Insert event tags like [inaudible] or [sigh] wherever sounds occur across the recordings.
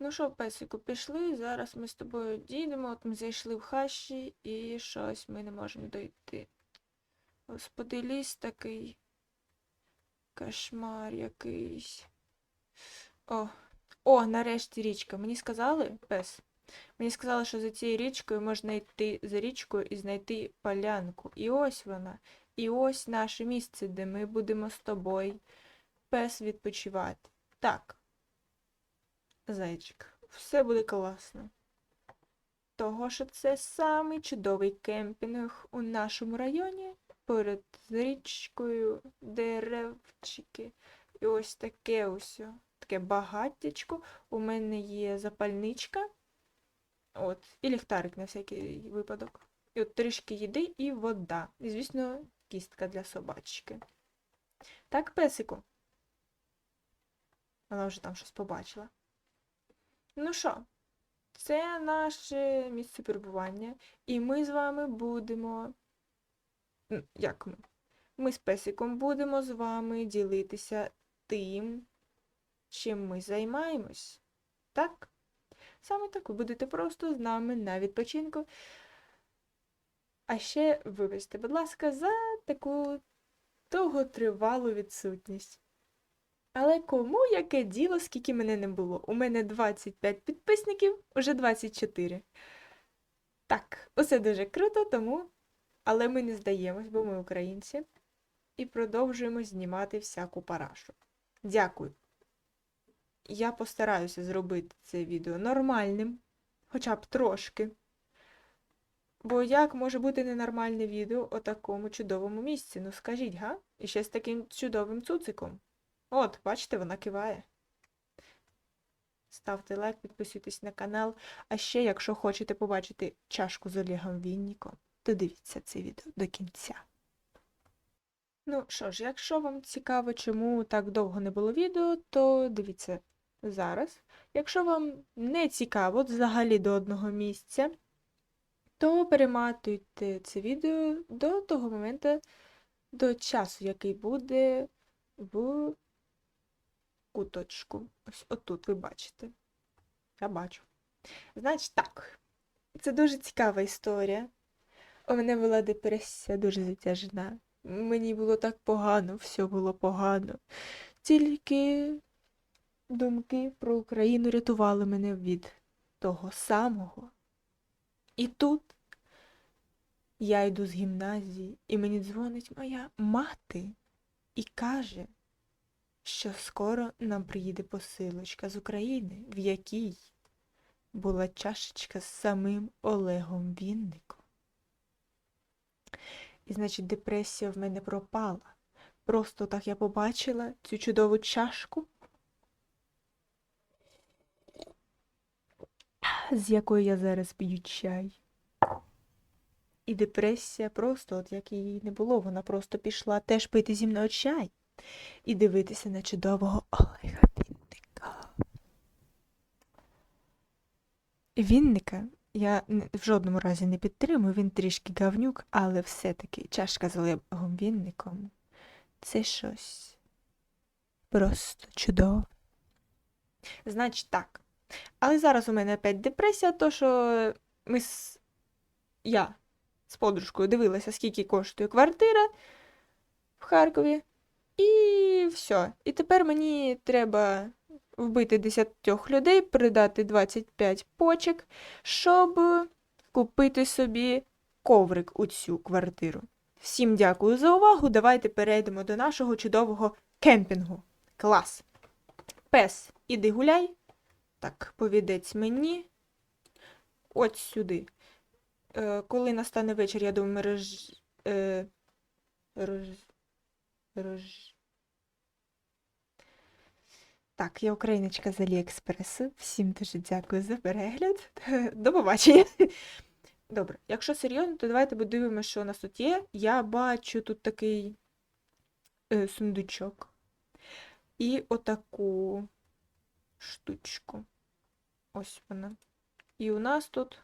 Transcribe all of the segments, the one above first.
Ну що, песику, пішли. Зараз ми з тобою дійдемо. От ми зайшли в хащі і щось ми не можемо дойти. Господи, ліс такий. Кошмар якийсь. О, о, нарешті річка. Мені сказали, пес. Мені сказали, що за цією річкою можна йти за річкою і знайти полянку. І ось вона. І ось наше місце, де ми будемо з тобою, пес, відпочивати. Так. Зайчик, все буде класно. Того, що це самий чудовий кемпінг у нашому районі, поряд з річкою, деревчики. І ось таке ось, таке багаттячко. У мене є запальничка. От, і ліхтарик на всякий випадок. І от трішки їди і вода. І, звісно, кістка для собачки. Так, песику? Вона вже там щось побачила. Ну що, це наше місце перебування, і ми з вами будемо. Як ми? Ми з песиком будемо з вами ділитися тим, чим ми займаємось. Так? Саме так ви будете просто з нами на відпочинку. А ще вибачте, будь ласка, за таку довготривалу відсутність. Але кому яке діло, скільки мене не було? У мене 25 підписників, уже 24. Так, усе дуже круто, тому. Але ми не здаємось, бо ми українці. І продовжуємо знімати всяку парашу. Дякую. Я постараюся зробити це відео нормальним, хоча б трошки. Бо як може бути ненормальне відео о такому чудовому місці? Ну скажіть, га? І ще з таким чудовим цуциком. От, бачите, вона киває. Ставте лайк, підписуйтесь на канал. А ще, якщо хочете побачити чашку з Олегом Вінніком, то дивіться це відео до кінця. Ну що ж, якщо вам цікаво, чому так довго не було відео, то дивіться зараз. Якщо вам не цікаво взагалі до одного місця, то перематуйте це відео до того моменту, до часу, який буде в куточку. Ось отут ви бачите. Я бачу. Значить так, це дуже цікава історія. У мене була депресія дуже затяжна. Мені було так погано, все було погано. Тільки думки про Україну рятували мене від того самого. І тут я йду з гімназії, і мені дзвонить моя мати і каже, що скоро нам приїде посилочка з України, в якій була чашечка з самим Олегом Вінником. І, значить, депресія в мене пропала. Просто так я побачила цю чудову чашку, з якої я зараз п'ю чай. І депресія просто, от як її не було, вона просто пішла теж пити зі мною чай і дивитися на чудового Олега Вінника. Вінника я в жодному разі не підтримую, він трішки гавнюк, але все-таки чашка з Олегом Вінником це щось просто чудове. Значить так. Але зараз у мене опять депресія, то що ми з... я з подружкою дивилася, скільки коштує квартира в Харкові. І все. І тепер мені треба вбити 10 людей, придати 25 почек, щоб купити собі коврик у цю квартиру. Всім дякую за увагу. Давайте перейдемо до нашого чудового кемпінгу. Клас! Пес, іди гуляй. Так, повідець мені. От сюди. Е, коли настане вечір, я думаю, роз... Е, роз... роз... Так, я україночка з Аліекспресу. Всім дуже дякую за перегляд. [laughs] До побачення. [laughs] Добре, якщо серйозно, то давайте подивимося, що у нас тут є. Я бачу тут такий е, сундучок. І отаку штучку. Ось вона. І у нас тут.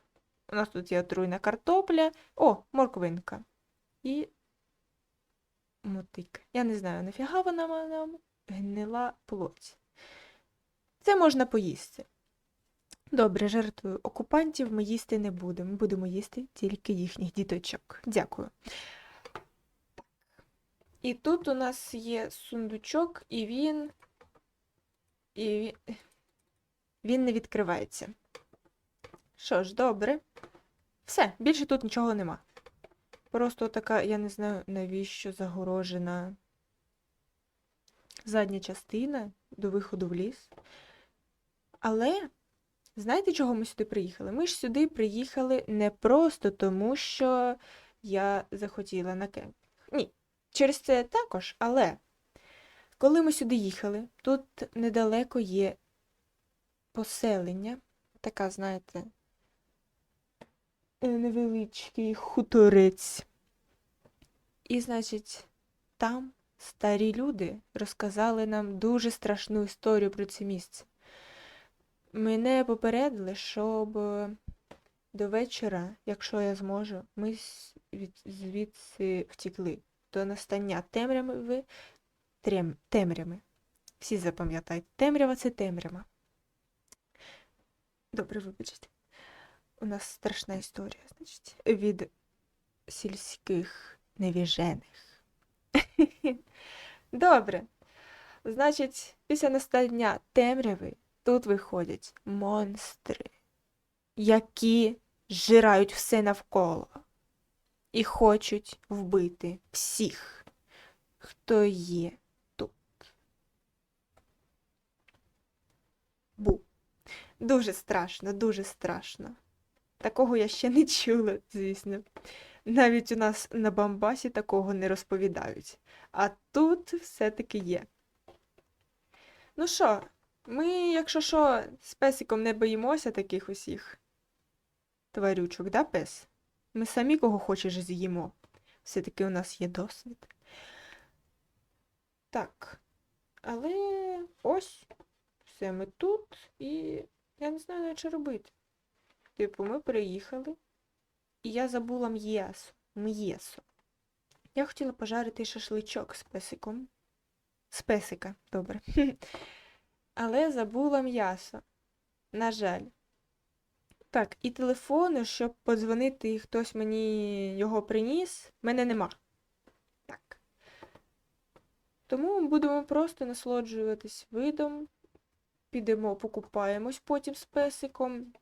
У нас тут є отруйна картопля. О, морквинка. І мотик. Я не знаю, нафіга вона нам гнила плоть. Це можна поїсти. Добре, жартую. Окупантів ми їсти не будемо. Ми будемо їсти тільки їхніх діточок. Дякую. І тут у нас є сундучок, і він. І він, він не відкривається. Що ж, добре. Все, більше тут нічого нема. Просто така, я не знаю, навіщо загорожена задня частина до виходу в ліс. Але знаєте, чого ми сюди приїхали? Ми ж сюди приїхали не просто тому, що я захотіла на кемпінг. Ні, через це також, але коли ми сюди їхали, тут недалеко є поселення, така, знаєте, невеличкий хуторець. І, значить, там старі люди розказали нам дуже страшну історію про це місце. Мене попередили, щоб е, до вечора, якщо я зможу, ми від- звідси втікли. До настання темряви, трем, темрями. Всі запам'ятають, темрява це темрява. Добре, вибачте. У нас страшна історія, значить, від сільських невіжених. [laughs] Добре. Значить, після настання темряви тут виходять монстри, які зжирають все навколо і хочуть вбити всіх, хто є тут. Бу. Дуже страшно, дуже страшно. Такого я ще не чула, звісно. Навіть у нас на Бамбасі такого не розповідають. А тут все-таки є. Ну що, ми, якщо що, з песиком не боїмося таких усіх тварючок, да, пес? Ми самі кого хочеш з'їмо. Все-таки у нас є досвід. Так. Але ось все ми тут, і я не знаю що робити. Типу, ми приїхали, і я забула м'ясо. М'єсо. Я хотіла пожарити шашличок з песиком. З песика, добре. [laughs] Але забула м'ясо. На жаль. Так, і телефону, щоб подзвонити, і хтось мені його приніс, мене нема. Так. Тому будемо просто насолоджуватись видом. Підемо, покупаємось потім з песиком.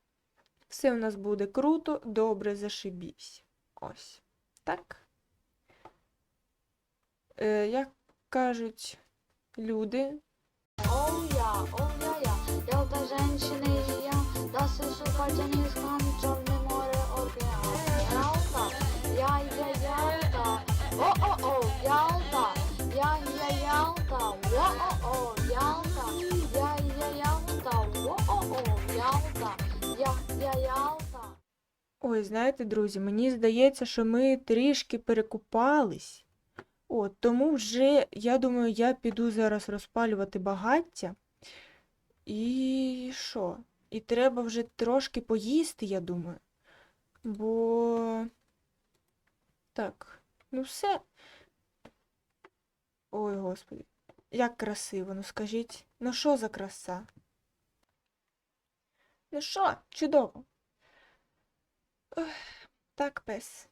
Все у нас буде круто, добре, зашибісь. Ось. Так. Е, як кажуть люди, Оу я, оу я, я, я та женщина я, да сусу пальцяні Чорне море океан. Ялта, я, я, Ялта, о-о-о, я, я, Ялта. Ой, знаєте, друзі, мені здається, що ми трішки перекупались. От, тому вже, я думаю, я піду зараз розпалювати багаття. І що? І треба вже трошки поїсти, я думаю. Бо. Так, ну все. Ой, господи, як красиво, ну скажіть, ну що за краса? Ну що, чудово. Ех, Так, пес,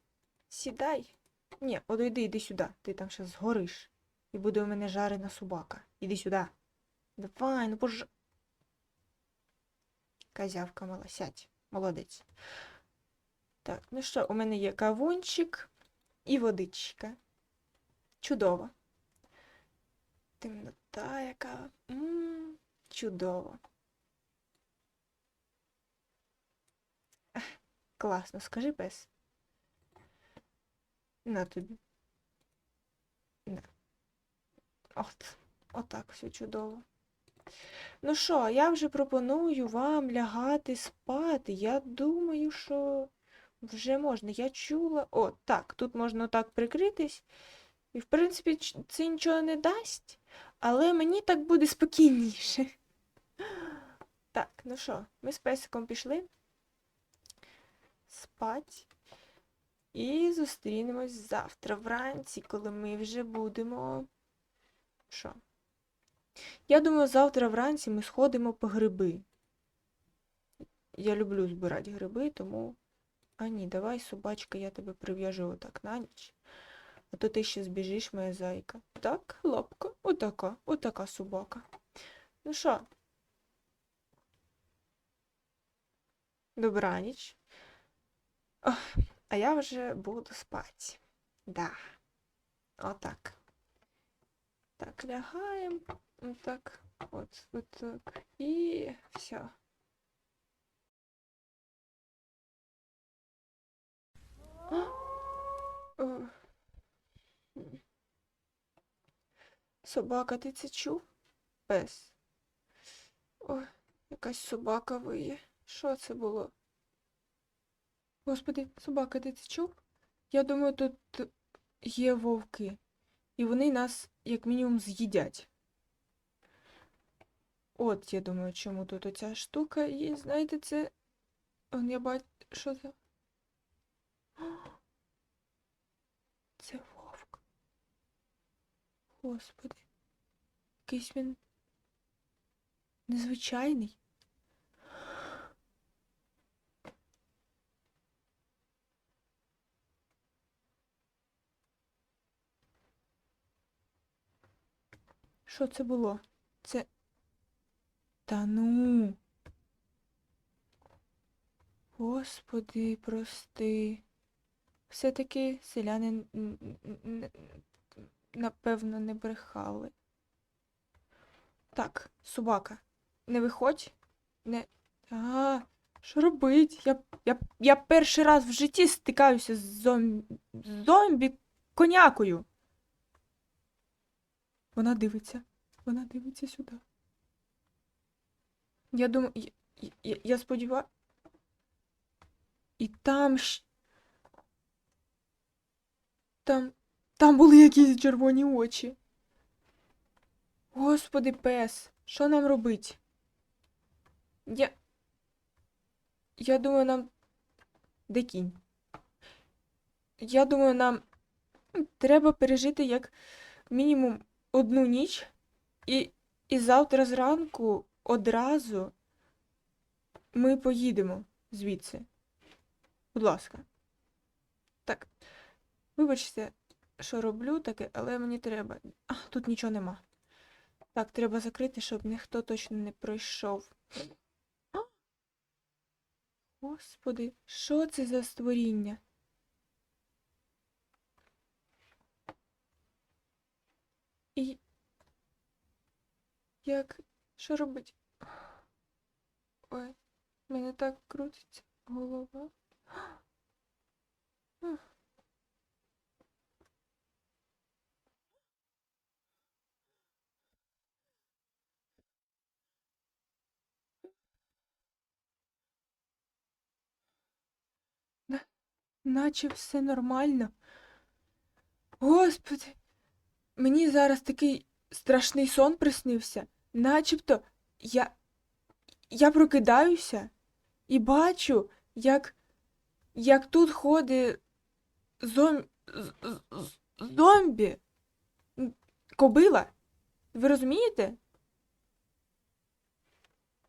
сідай. Ні, одійди, йди сюди. Ти там ще згориш. І буде у мене жарена собака. Іди сюди. Давай, ну пож... Козявка мала, сядь. Молодець. Так, ну що, у мене є кавунчик і водичка. Чудово. Темнота яка. м чудово. Класно, скажи пес. На тобі. На. От, отак все чудово. Ну що, я вже пропоную вам лягати спати. Я думаю, що вже можна. Я чула. О, так, тут можна так прикритись. І, в принципі, це нічого не дасть, але мені так буде спокійніше. [laughs] Так, ну що, ми з песиком пішли спать. І зустрінемось завтра вранці, коли ми вже будемо. Що? Я думаю, завтра вранці ми сходимо по гриби. я люблю збирати гриби, тому. А ні, давай, собачка, я тебе прив'яжу отак на ніч. А то ти ще збіжиш, моя зайка. Так, лапка, отака, отака собака. Ну що? Добраніч. Ох, а я вже буду спати. Да. Отак. Так, лягаємо. Отак. От, от так. І все. Собака, ти це чув? Пес. Ой, якась собака виє. Що це було? Господи, собака, ти це чув? Я думаю, тут є вовки. І вони нас, як мінімум, з'їдять. От, я думаю, чому тут оця штука. І знаєте, це. Он я бачу. Що це? [gasps] Це вовк. Господи. Якийсь він незвичайний. Що це було? Це. Та ну. Господи, прости. Все-таки селяни напевно не брехали. Так, собака, не виходь. Не. А, що робить? Я, я, я перший раз в житті стикаюся з зом... з зомбі конякою. Вона дивиться. Вона дивиться сюди. Я думаю, я, я, я сподіваюся. І там ж. Там. Там були якісь червоні очі. Господи, пес, що нам робить? Я. Я думаю, нам. Де кінь? Я думаю, нам треба пережити як мінімум одну ніч, і, і завтра зранку одразу ми поїдемо звідси. Будь ласка. Так. Вибачте, що роблю таке, але мені треба. А, тут нічого нема. Так, треба закрити, щоб ніхто точно не пройшов. Господи, що це за створіння? І як що робить? Ой, мене так крутиться голова. Наче все нормально. Господи, мені зараз такий страшний сон приснився. Начебто я, я прокидаюся і бачу, як, як тут ходить зом, зомбі. Кобила. Ви розумієте?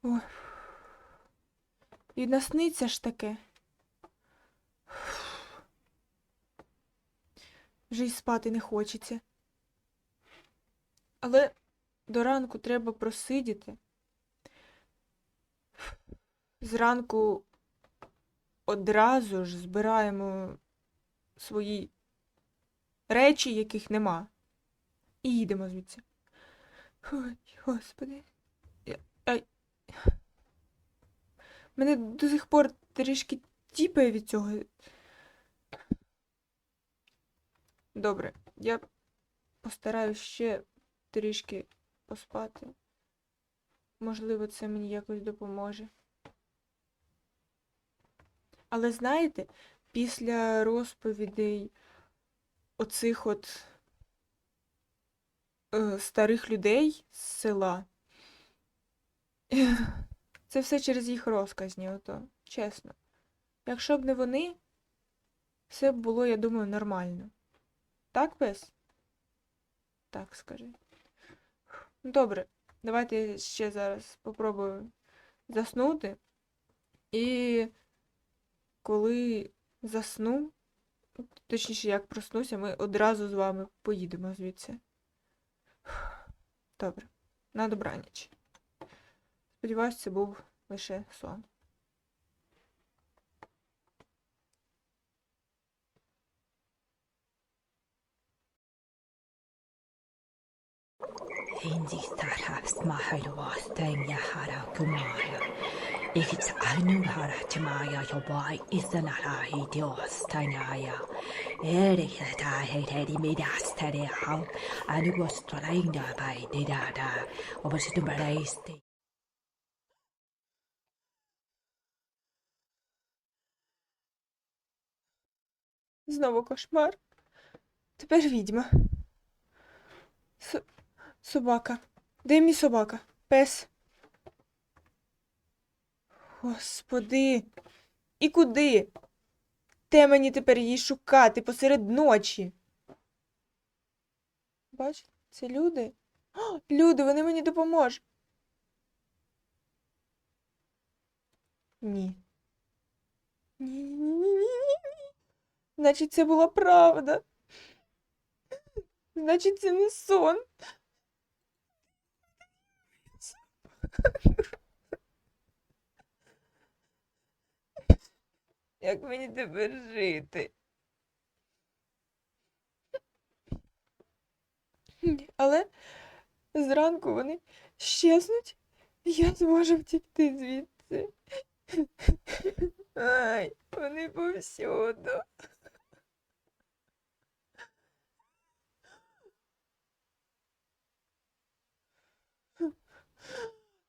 Ой. І насниться ж таке. Вже й спати не хочеться. Але до ранку треба просидіти. Зранку одразу ж збираємо свої речі, яких нема, і їдемо звідси. Ой, господи. Я. Мене до сих пор трішки тіпає від цього. Добре, я постараюсь ще трішки поспати. Можливо, це мені якось допоможе. Але знаєте, після розповідей оцих от е, старих людей з села, [laughs] це все через їх розказні, ото, чесно. Якщо б не вони, все б було, я думаю, нормально. Так, пес? Так, скажи. Добре, давайте я ще зараз попробую заснути. І коли засну, точніше, як проснуся, ми одразу з вами поїдемо звідси. Добре. На добраніч. Сподіваюсь, це був лише сон. ಹಿಂದಿಸ್ತಾರ ಮಾಹಳು ವಾಸ್ತೈನ್ಯಹಾರ Kumara Ikits Anuharatmaya Yobai Isanarahi Diostanaya. Erikatahe Teddy Midastare Hal, and it was Trainda by Didada, over Situmbaraisti. Znowu koszmar. Teper widma. S собака. Де мій собака? Пес. Господи. І куди? Де мені тепер її шукати посеред ночі? Бач, це люди. О, люди, вони мені допоможуть. Ні, ні, ні, ні, ні, ні. Значить, це була правда. Значить, це не сон. Як мені тепер жити? Але зранку вони щезнуть, і я зможу втікти звідси. Ай, вони повсюду.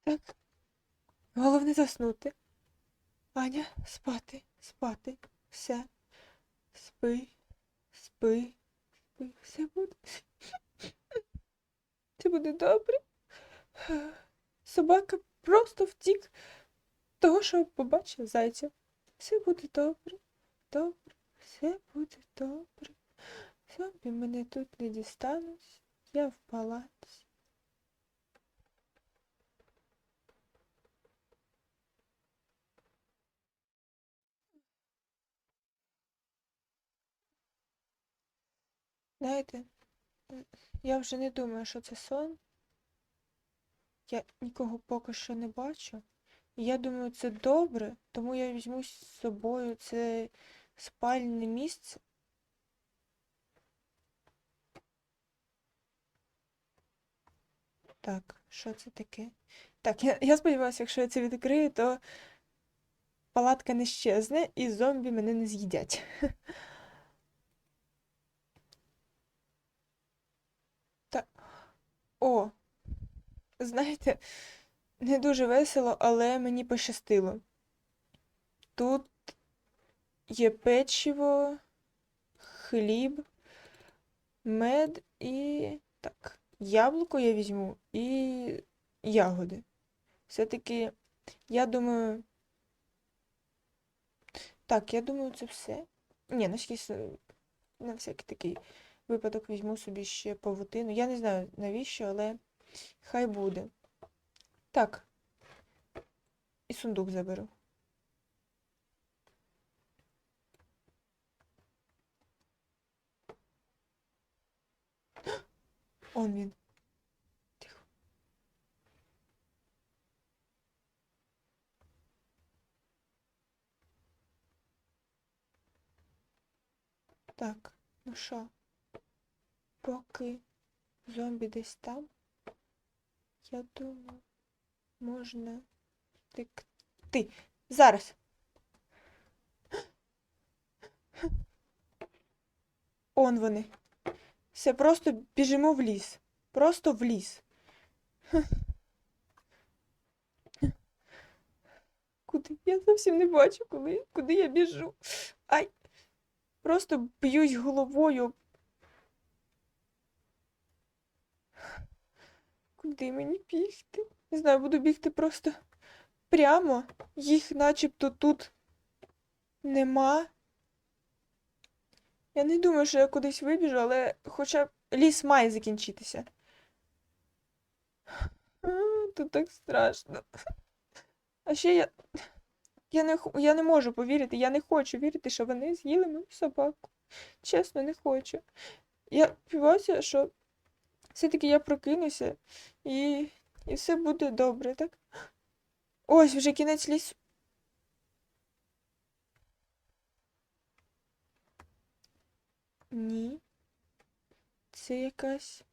Так. Головне заснути. Аня, спати, спати. Все. Спи, спи, спи. Все буде. Це буде добре. Собака просто втік того, що побачив зайця. Все буде добре, добре, все буде добре. Зомбі мене тут не дістануть. Я в палаці. Знаєте, я вже не думаю, що це сон. Я нікого поки що не бачу. І я думаю, це добре, тому я візьму з собою це спальне місце. Так, що це таке? Так, я, я сподіваюся, якщо я це відкрию, то палатка не щезне і зомбі мене не з'їдять. [laughs] Та... О, знаєте, не дуже весело, але мені пощастило. Тут є печиво, хліб, мед і так, яблуко я візьму і ягоди. Все-таки, я думаю. Так, я думаю, це все. Ні, на всякий, на всякий такий випадок візьму собі ще павутину. Я не знаю навіщо, але хай буде. Так. І сундук заберу. [gasps] Он він. Тихо. Так, ну що, поки зомбі десь там, я думаю, можна втекти. Зараз. Он вони. Все, просто біжимо в ліс. Просто в ліс. Куди? Я зовсім не бачу, коли, куди я біжу. Ай! Просто б'юсь головою. Куди мені бігти? Не знаю, буду бігти просто прямо. Їх начебто тут нема. Я не думаю, що я кудись вибіжу, але хоча б ліс має закінчитися. Тут так страшно. А ще я. Я не, я не можу повірити, я не хочу вірити, що вони з'їли мою собаку. Чесно, не хочу. Я сподіваюся, що все-таки я прокинуся і, і все буде добре, так? Ось вже кінець лісу. Ні. Це якась